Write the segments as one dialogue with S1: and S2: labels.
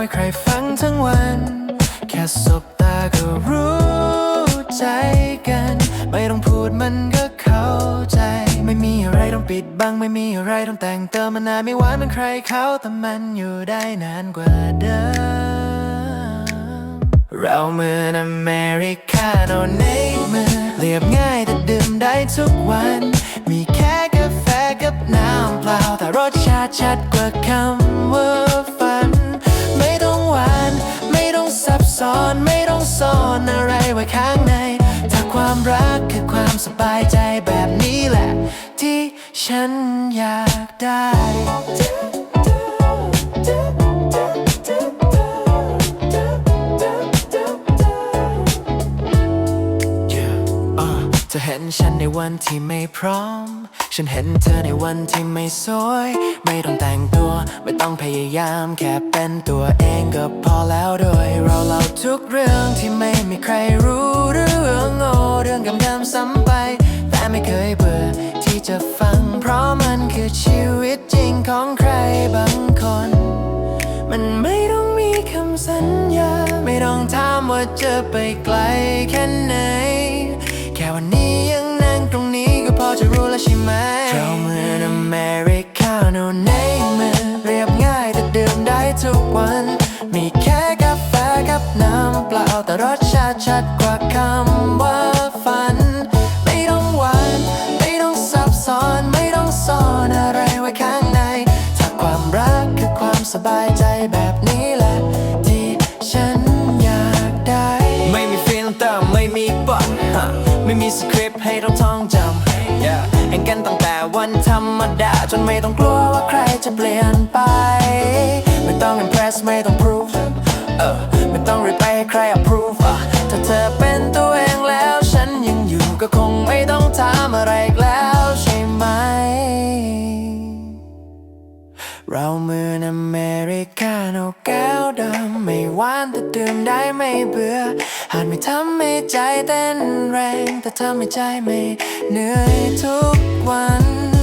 S1: ให้ใครฟังทั้งวัน แค่สบตาก็รู้ใจกัน ไม่ต้องพูดมันก็เข้าใจ ไม่มีอะไรต้องปิดบัง ไม่มีอะไรต้องแต่งเติมมันนานไม่หวานเหมันใครเขาแต่มันอยู่ได้นานกว่าเดิม เราเหมือนอเมริกาโนในมือเรียบง่ายแต่ดื่มได้ทุกวัน มีแค่กาแฟกับน้ำเปล่าแต่รสชาติชัดกว่าคำว่า วาน ไม่ต้องซับซ้อนไม่ต้องซ่อนอะไรไว้ข้างใน ถ้าความรักคือความสบายใจแบบนี้แหละ ที่ฉันอยากได้ Yeah, uh, เธอเห็นฉันในวันที่ไม่พร้อม ฉันเห็นเธอในวันที่ไม่สวย ไม่ต้องแต่งตัว ไม่ต้องพยายาม แค่เป็นตัวเองก็พอแล้วโดย เราเล่าทุกเรื่องที่ไม่มีใครรู้เรื่องโง่เรื่องกำดำซ้ำไป แต่ไม่เคยเบื่อที่จะฟัง เพราะมันคือชีวิตจริงของใครบางคน มันไม่ต้องมีคำสัญญา ไม่ต้องถามว่าจะไปไกลแค่ไหน ไหมเราเหมือนอเมริกาโน่ในมือเรียบง่ายแต่ดื่มได้ทุกวัน มีแค่กาแฟกับน้ำเปล่าแต่รสชาติชัดกว่าคำว่าฝัน ไม่ต้องหวานไม่ต้องซับซ้อนไม่ต้องซ่อนอะไรไว้ข้างใน ถ้าความรักคือความสบายใจแบบนี้แหละที่ฉันอยากได้ ไม่มีฟิลเตอร์ไม่มีบทฮะไม่มีสคริปต์ให้ต้องท่องจ วันธรรมดา จนไม่ต้องกลัวว่าใครจะเปลี่ยนไป ไม่ต้อง impress ไม่ต้อง prove เออไม่ต้องรีบไปให้ใคร approve อะถ้าเธอเป็นตัวเองแล้ว ฉันยังอยู่ก็คงไม่ต้องถามอะไรอีกแล้วใช่ไหม เราเหมือนอเมริกาโนแก้วดำไม่หวานแต่ดื่มได้ไม่เบื่อ หากไม่ทำให้ใจเต้นแรง แต่ทำให้ใจไม่เหนื่อยทุกวัน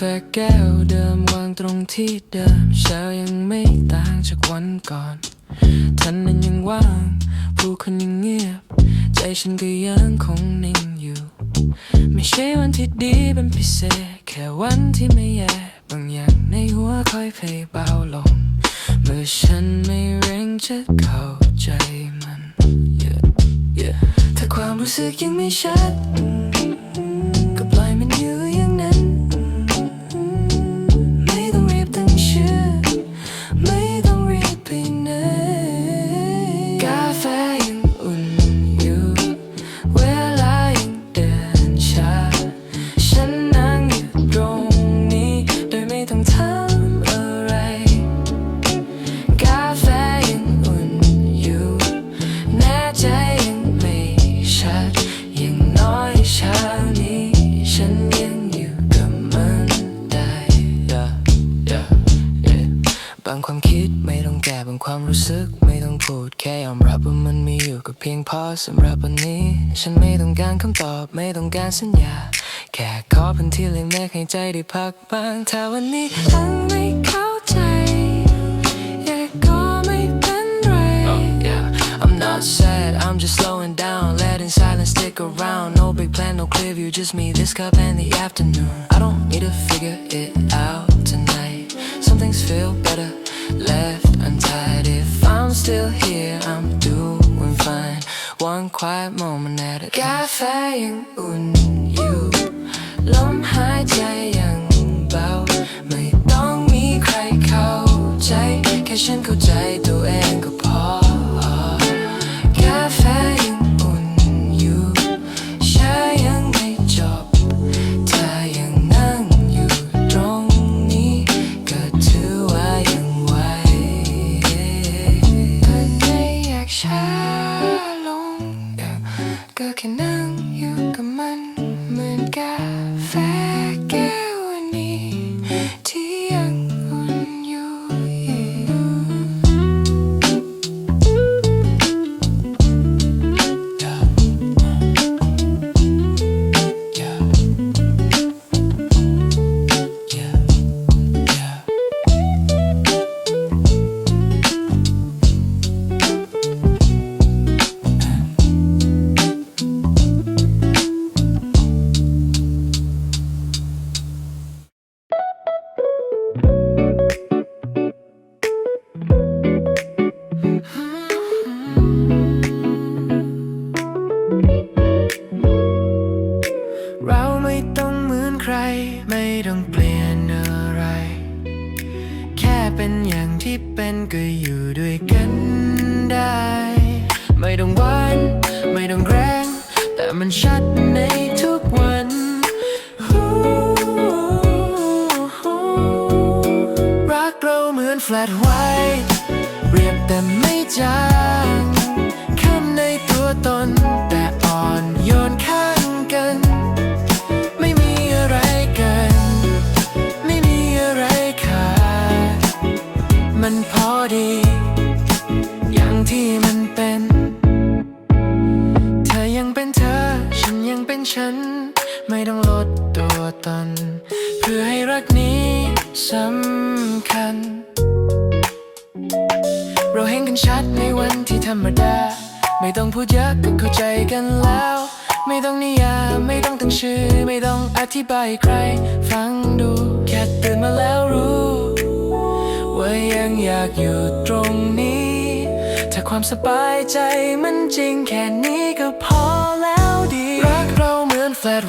S1: แฟ
S2: แก้วเดิมวางต
S1: รงที่เดิมเช้ายังไม่ต่างจากวันก่อนท่านนั้นยังว่างผู้คนยังเงียบ ใจฉันก็ยังคงนิ่งอยู่ ไม่ใช่วันที่ดีเป็นพิเศษ แค่วันที่ไม่แย่บางอย่างในหัวค่อยเพลเบาลง เมื่อฉันไม่เร่งจะเข้าใจมัน yeah, yeah. ถ้าความรู้สึกยังไม่ชัด ความรู้สึกไม่ต้องพูดแค่ยอมรับว่ามันมีอยู่ก็เพียงพอสำหรับวันนี้ ฉันไม่ต้องการคำตอบไม่ต้องการสัญญา แค่ขอพื้นที่เล็กๆให้ใจได้พักบ้างถ้าวันนี้ยังไม่เข้าใจ yeah ก็ไม่เป็นไร Oh, yeah. I'm not sad, I'm just slowing down. Letting silence stick around. No big plan, no clear view, just me, this cup, and the afternoon. I don't need to figure quiet moment at a cafe ยัง แฟล
S3: ตไวท์เรียบแต่ไม่จางคำในตัวตนแต่อ่อน เราเห็นกันชัดในวันที่ธรรมดา ไม่ต้องพูดเยอะก็เข้าใจกันแล้ว ไม่ต้องนิยามไม่ต้องตั้งชื่อ ไม่ต้องอธิบายให้ใคร ฟังดูแค่ตื่นมาแล้วรู้ ว่ายังอยากอยู่ตรงนี้ ถ้าความสบายใจมันจริงแค่นี้ก็พอแล้วดี รักเราเหมือนแฟลต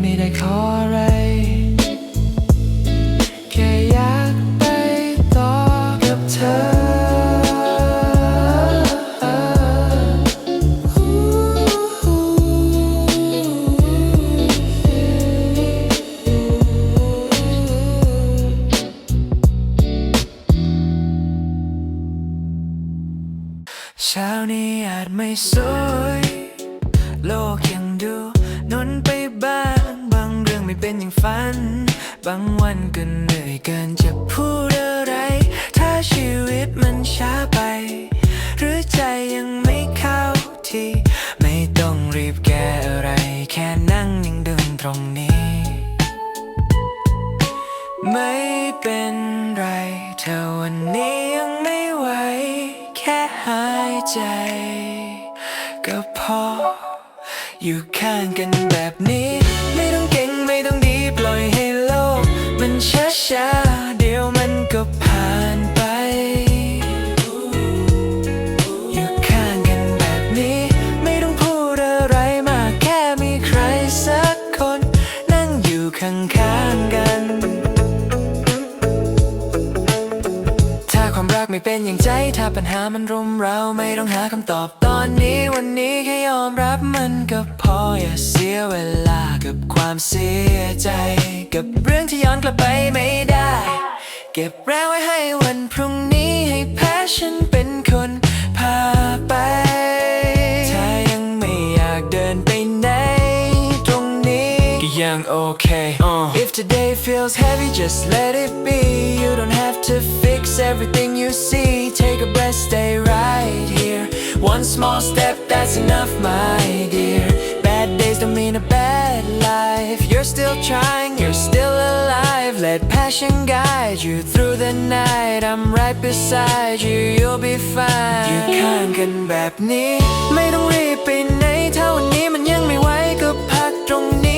S3: ไม่ได้
S1: ขออะไรันเหนื่อยเกินจะพูดอะไร ถ้าชีวิตมันช้าไป หรือใจยังไม่เข้าที่ ไม่ต้องรีบแก้อะไร แค่นั่งยังดินตรงนี้ ไม่เป็นไรเธอวันนี้ยังไม่ไหว แค่หายใจ ก็พอ อยู่ข้างกันแบบนี้ ช้าช้าๆเดี๋ยวมันก็ผ่านไป อยู่ข้างกันแบบนี้ ไม่ต้องพูดอะไรมากแค่มีใครสักคน นั่งอยู่ข้างๆกัน ถ้าความรักไม่เป็นอย่างใจ ถ้าปัญหามันรุมเราไม่ต้องหาคำตอบต อนนี้วันนี้แค่ยอมรับมันก็พออย่าเสียเวลากับความเสียใจ กับเรื่องที่ย้อนกลับไปไม่ได้ เก็บแรงไว้ให้วันพรุ่งนี้ให้แพ้ฉันเป็นคนพาไป ถ้ายังไม่อยากเดินไปไหนตรงนี้ก็ยังโอเค If today feels heavy just let it be You don't have to fix everything you see Take a breath stay right here One small step that's enough my dear Bad days don't mean a bad life You're still trying you're still alive Let passion guide you through the night I'm right beside you you'll be fine อยู่ข้างกันแบบนี้ ไม่ต้องรีบไปไหนถ้าวันนี้มันยังไม่ไหวก็พักตรงนี้ ้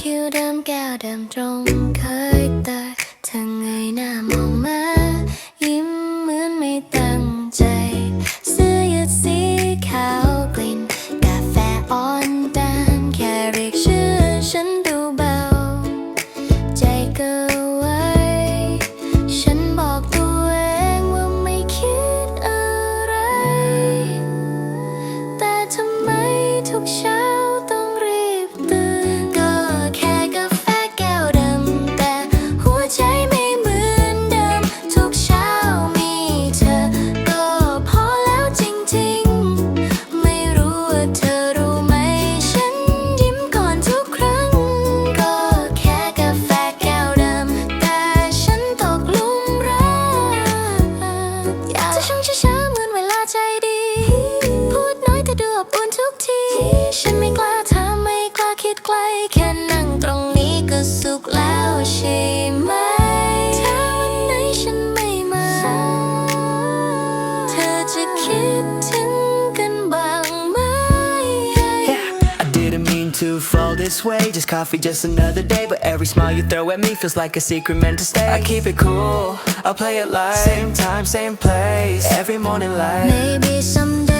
S1: คิ้วเดิมแก้
S2: วเดิมตรงเคยแต่เธอเงยหน้ามองมา
S1: this way. Just coffee, just another day. But every smile you throw at me feels like a secret meant to stay. I keep it cool, I'll play it light. Same time, same place. Every morning light.
S2: Maybe someday